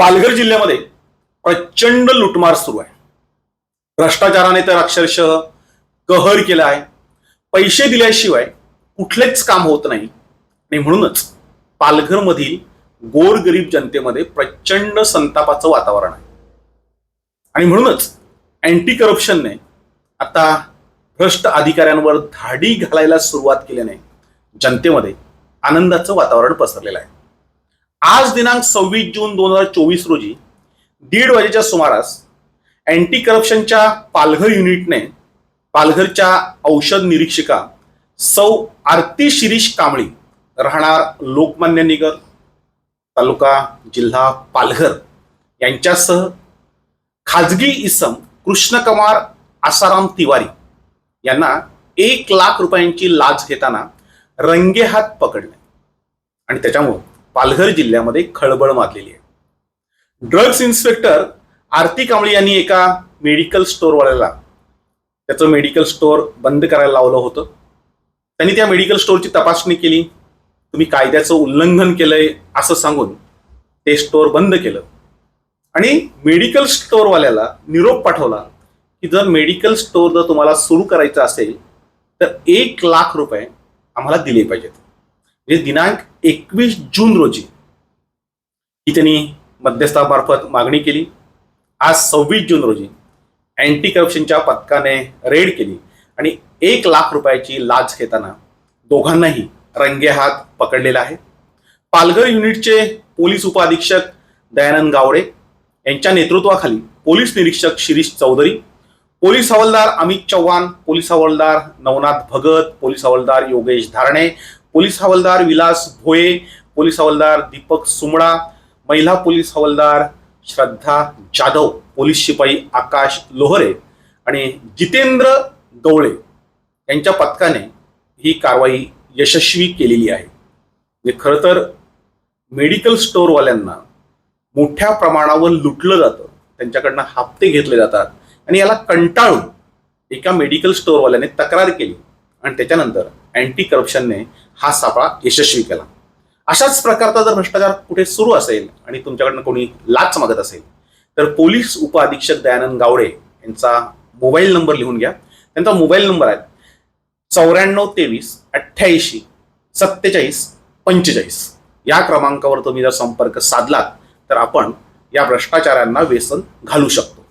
पालघर जिल्ह्यामध्ये प्रचंड लुटमार सुरू आहे. भ्रष्टाचाराने तर अक्षरशः कहर केला आहे. पैसे दिल्याशिवाय कुठलेच काम होत नाही. आणि म्हणूनच पालघरमधील गोरगरीब जनतेमध्ये प्रचंड संतापाचं वातावरण आहे. आणि म्हणूनच अँटी करप्शनने आता भ्रष्ट अधिकाऱ्यांवर धाडी घालायला सुरुवात केल्याने जनतेमध्ये आनंदाचं वातावरण पसरलेलं आहे. आज दिनांक सव्वीस जून दोन हजार चोवीस रोजी दीड वाजेच्या सुमारास अँटी करप्शनच्या पालघर युनिटने पालघरच्या औषध निरीक्षिका सौ आरती शिरीष कांबळी राहणार लोकमान्य निगर तालुका जिल्हा पालघर यांच्यासह खाजगी इसम कृष्णकुमार आसाराम तिवारी यांना एक लाख रुपयांची लाच घेताना रंगेहात पकडले. आणि त्याच्यामुळे पालघर जिल्ह्यामध्ये खळबळ माजलेली आहे. ड्रग्ज इन्स्पेक्टर आरती कांबळी यांनी एका मेडिकल स्टोअरवाल्याला त्याचं मेडिकल स्टोअर बंद करायला लावलं होतं. त्यांनी त्या मेडिकल स्टोअरची तपासणी केली. तुम्ही कायद्याचं उल्लंघन केलंय असं सांगून ते स्टोअर बंद केलं. आणि मेडिकल स्टोअरवाल्याला निरोप पाठवला की जर मेडिकल स्टोअर जर तुम्हाला सुरू करायचं असेल तर एक लाख रुपये आम्हाला दिले पाहिजेत. म्हणजे दिनांक एकवीस जून रोजी ही त्यांनी मध्यस्थामार्फत मागणी केली. आज सव्वीस जून रोजी अँटी करप्शनच्या पथकाने रेड केली आणि एक लाख रुपयाची लाच घेताना दोघांनाही रंगेहात पकडलेला आहे. पालघर युनिटचे पोलीस उपअधीक्षक दयानंद गावडे यांच्या नेतृत्वाखाली पोलीस निरीक्षक शिरीष चौधरी पोलीस हवालदार अमित चव्हाण पोलीस हवालदार नवनाथ भगत पोलीस हवालदार योगेश धारणे पोलीस हवालदार विलास भोये पोलीस हवालदार दीपक सुमडा महिला पोलीस हवालदार श्रद्धा जाधव पोलीस शिपाई आकाश लोहरे आणि जितेंद्र गवळे यांच्या पथकाने ही कारवाई यशस्वी केलेली आहे. म्हणजे खरं तर मेडिकल स्टोअरवाल्यांना मोठ्या प्रमाणावर लुटलं जातं त्यांच्याकडनं हप्ते घेतले जातात आणि याला कंटाळून एका मेडिकल स्टोअरवाल्याने तक्रार केली आणि त्याच्यानंतर अँटी करप्शनने हा सापळा यशस्वी केला. अशाच प्रकारचा जर भ्रष्टाचार कुठे सुरू असेल आणि तुमच्याकडनं कोणी लाच मागत असेल तर पोलीस उपअधीक्षक दयानंद गावडे यांचा मोबाईल नंबर लिहून घ्या. त्यांचा मोबाईल नंबर आहे चौऱ्याण्णव तेवीस अठ्ठ्याऐंशी सत्तेचाळीस पंचेचाळीस. या क्रमांकावर तुम्ही जर संपर्क साधलात तर आपण या भ्रष्टाचारांना व्यसन घालू शकतो.